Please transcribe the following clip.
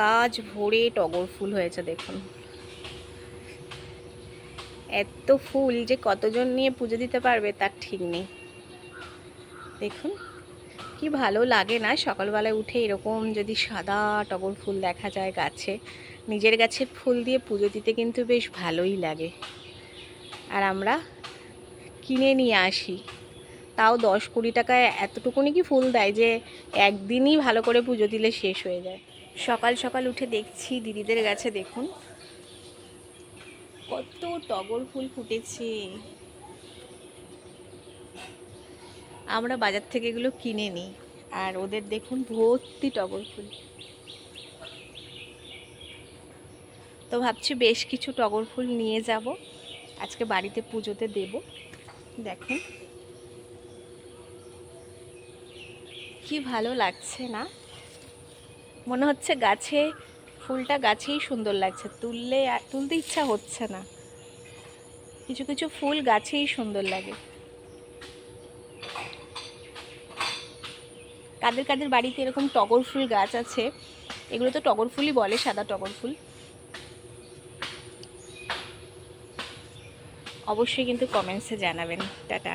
গাছ ভরে টগর ফুল হয়েছে, দেখুন। এত ফুল যে কতজন নিয়ে পুজো দিতে পারবে তার ঠিক নেই। দেখুন, কি ভালো লাগে না, সকালবেলায় উঠে এরকম যদি সাদা টগর ফুল দেখা যায় গাছে, নিজের গাছের ফুল দিয়ে পুজো দিতে কিন্তু বেশ ভালোই লাগে। আর আমরা কিনে নিয়ে আসি। তাও দশ কুড়ি টাকায় এতটুকুনি কি ফুল দেয় যে একদিনই ভালো করে পুজো দিলে শেষ হয়ে যায়। সকাল সকাল উঠে দেখছি দিদিদের গাছে দেখুন। কত টগর ফুল ফুটেছে। আমরা বাজার থেকে এগুলো কিনে নিই, আর ওদের দেখুন ভর্তি টগর ফুল। তো ভাবছি বেশ কিছু টগর ফুল নিয়ে যাব, আজকে বাড়িতে পুজোতে দেব। দেখুন। কি ভালো লাগছে না? মনে হচ্ছে গাছে, ফুলটা গাছেই সুন্দর লাগছে। তুললে তুলতে ইচ্ছা হচ্ছে না। কিছু কিছু ফুল গাছেই সুন্দর লাগে। কাদের কাদের বাড়িতে এরকম টগর ফুল গাছ আছে, এগুলো তো টগর ফুলই বলে, সাদা টগর ফুল। অবশ্যই কিন্তু কমেন্টসে জানাবেন। টাটা।